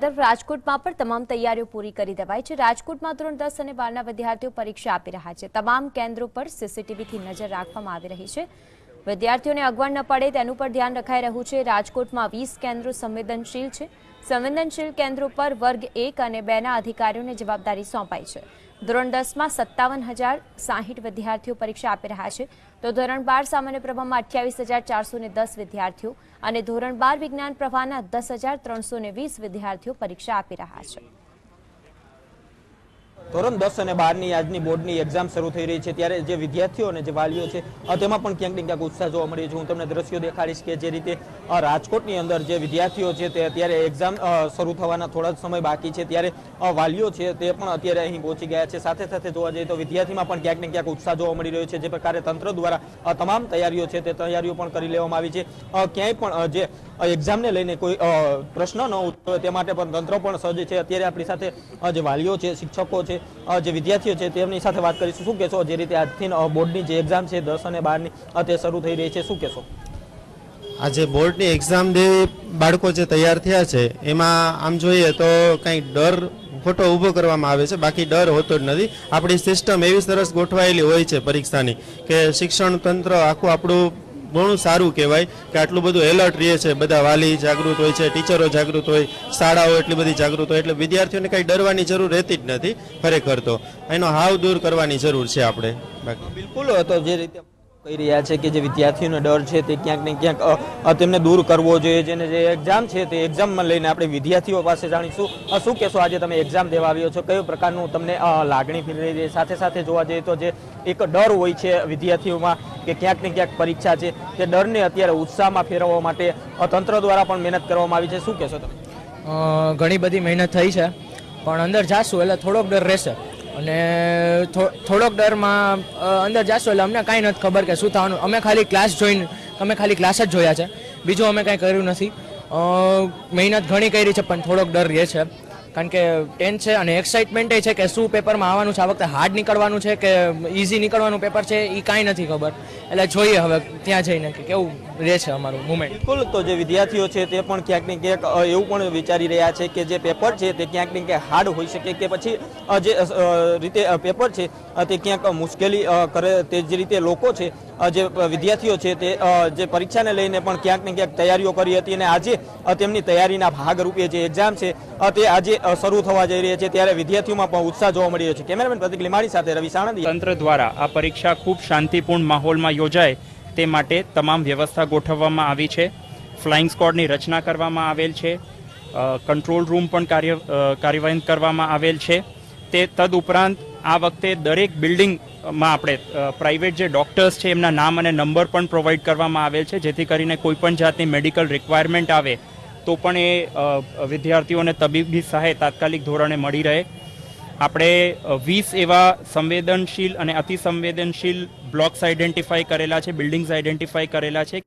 તરફ રાજકોટમાં પણ તમામ તૈયારીઓ પૂરી કરી દેવાઈ છે. રાજકોટમાં ધોરણ દસ અને બારના વિદ્યાર્થીઓ પરીક્ષા આપી રહ્યા છે. તમામ કેન્દ્રો પર સીસીટીવીથી નજર રાખવામાં આવી રહી છે. વિદ્યાર્થીઓને અગવડ ન પડે તેનું પર ધ્યાન રખાઈ રહ્યું છે. રાજકોટમાં વીસ કેન્દ્રો સંવેદનશીલ છે. સંવેદનશીલ કેન્દ્રો પર વર્ગ એક અને બેના અધિકારીઓને જવાબદારી સોંપાઈ છે. ધોરણ દસમાં સત્તાવન હજાર સાહીઠ વિદ્યાર્થીઓ પરીક્ષા આપી રહ્યા છે. તો ધોરણ બાર સામાન્ય પ્રવાહમાં અઠ્યાવીસ હજાર ચારસો ને દસ વિદ્યાર્થીઓ અને ધોરણ બાર વિજ્ઞાન પ્રવાહના દસ હજાર ત્રણસો ને વીસ વિદ્યાર્થીઓ પરીક્ષા આપી રહ્યા છે. ધોરણ દસ અને બારની આજની બોર્ડની એક્ઝામ શરૂ થઈ રહી છે. ત્યારે જે વિદ્યાર્થીઓ અને જે વાલીઓ છે તેમાં પણ ક્યાંક ને ક્યાંક ઉત્સાહ જોવા મળ્યો છે. હું તમને દ્રશ્યો દેખાડીશ કે જે રીતે રાજકોટની અંદર જે વિદ્યાર્થીઓ છે, તે અત્યારે એક્ઝામ શરૂ થવાના થોડા જ સમય બાકી છે. ત્યારે વાલીઓ છે, તે પણ અત્યારે અહીં પહોંચી ગયા છે. સાથે સાથે જોવા જઈએ તો વિદ્યાર્થીમાં પણ ક્યાંક ને ક્યાંક ઉત્સાહ જોવા મળી રહ્યો છે. જે પ્રકારે તંત્ર દ્વારા તમામ તૈયારીઓ છે, તે તૈયારીઓ પણ કરી લેવામાં આવી છે. ક્યાંય પણ જે એક્ઝામને લઈને કોઈ પ્રશ્ન ન ઉઠે તે માટે પણ તંત્ર પણ સજ્જ છે. અત્યારે આપણી સાથે જે વાલીઓ છે, શિક્ષકો છે જે વિદ્યાર્થીઓ છે તેમની સાથે વાત કરીશું. શું કહેશો? જે રીતે આજથી બોર્ડની જે એક્ઝામ છે, દસ અને બારની તે શરૂ થઈ રહી છે. શું કહેશો? આજે બોર્ડની એક્ઝામ જે બાળકો જે તૈયાર થયા છે, એમાં આમ જોઈએ તો કંઈ ડર ખોટો ઊભો કરવામાં આવે છે. બાકી ડર હોતો જ નથી. આપણી સિસ્ટમ એવી સરસ ગોઠવાયેલી હોય છે પરીક્ષાની કે શિક્ષણ તંત્ર આખું આપણું ઘણું સારું કહેવાય કે આટલું બધું એલર્ટ રહે છે, બધા વાલી જાગૃત હોય છે, ટીચરો જાગૃત હોય, શાળાઓ એટલી બધી જાગૃત હોય, એટલે વિદ્યાર્થીઓને કંઈ ડરવાની જરૂર રહેતી જ નથી ખરેખર તો. એનો હાવ દૂર કરવાની જરૂર છે આપણે. બાકી. બિલકુલ, તો જે રીતે કહી રહ્યા છે કે જે વિદ્યાર્થીઓનો ડર છે તે ક્યાંક ને ક્યાંક તેમને દૂર કરવો જોઈએ. જેને જે એક્ઝામ છે તે એક્ઝામમાં લઈને આપણે વિદ્યાર્થીઓ પાસે જાણીશું. શું કહેશો? આજે તમે એક્ઝામ દેવા આવ્યો છો. કયો પ્રકારનું તમને લાગણી ફીલ રહી છે? સાથે સાથે જોવા જઈએ તો જે એક ડર હોય છે વિદ્યાર્થીઓમાં કે ક્યાંક ને ક્યાંક પરીક્ષા છે તે ડરને અત્યારે ઉત્સાહમાં ફેરવવા માટે તંત્ર દ્વારા પણ મહેનત કરવામાં આવી છે. શું કહેશો તમે? ઘણી બધી મહેનત થઈ છે. પણ અંદર જાશું એટલે થોડોક ડર રહેશે. અને થોડોક ડરમાં અંદર જશો એટલે અમને કાંઈ નથી ખબર કે શું થવાનું. અમે ખાલી ક્લાસ જોઈને, અમે ખાલી ક્લાસ જ જોયા છે. બીજું અમે કાંઈ કર્યું નથી. મહેનત ઘણી કરી છે, પણ થોડોક ડર રહે છે. કારણ કે ટેન્થ છે અને એક્સાઇટમેન્ટ છે કે શું પેપરમાં આવવાનું છે, આ વખતે હાર્ડ નીકળવાનું છે કે ઇઝી નીકળવાનું પેપર છે એ કાંઈ નથી ખબર. એટલે જોઈએ હવે, ત્યાં જઈને કે કેવું રહે છે અમારું મુમેન્ટ બિલકુલ, તો જે વિદ્યાર્થીઓ છે તે પણ ક્યાંક ને ક્યાંક એવું પણ વિચારી રહ્યા છે કે જે પેપર છે તે ક્યાંક ને ક્યાંક હાર્ડ હોઈ શકે કે પછી જે રીતે પેપર છે તે ક્યાંક મુશ્કેલી કરે તે જ રીતે લોકો છે જે વિદ્યાર્થીઓ છે તે જે પરીક્ષાને લઈને પણ ક્યાંક ને ક્યાંક તૈયારીઓ કરી હતી અને આજે તેમની તૈયારીના ભાગરૂપે જે એક્ઝામ છે તે આજે શરૂ થવા જઈ રહી છે ત્યારે વિદ્યાર્થીઓમાં પણ ઉત્સાહ જોવા મળી રહ્યો છે. કેમેરામેન પ્રતિક લીમાણી સાથે રવિ સાણંદ. તંત્ર દ્વારા આ પરીક્ષા ખૂબ શાંતિપૂર્ણ માહોલમાં યોજાય તે માટે તમામ વ્યવસ્થા ગોઠવવામાં આવી છે. ફ્લાઇંગ સ્કોડની રચના કરવામાં આવેલ છે. કંટ્રોલ રૂમ પણ કાર્ય કાર્યવાહન કાર્યવાહી કરવામાં આવેલ છે. તે તદઉપરાંત આ વખતે દરેક બિલ્ડિંગમાં આપણે પ્રાઇવેટ જે ડૉક્ટર્સ છે એમના નામ અને નંબર પણ પ્રોવાઈડ કરવામાં આવેલ છે. જેથી કરીને કોઈપણ જાતની મેડિકલ રિક્વાયરમેન્ટ આવે તો પણ એ વિદ્યાર્થીઓને તબીબી સહાય તાત્કાલિક ધોરણે મળી રહે. આપણે વીસ એવા સંવેદનશીલ અને અતિસંવેદનશીલ બ્લોક્સ આઈડેન્ટિફાઈ કરેલા છે, બિલ્ડિંગ્સ આઈડેન્ટિફાઈ કરેલા છે.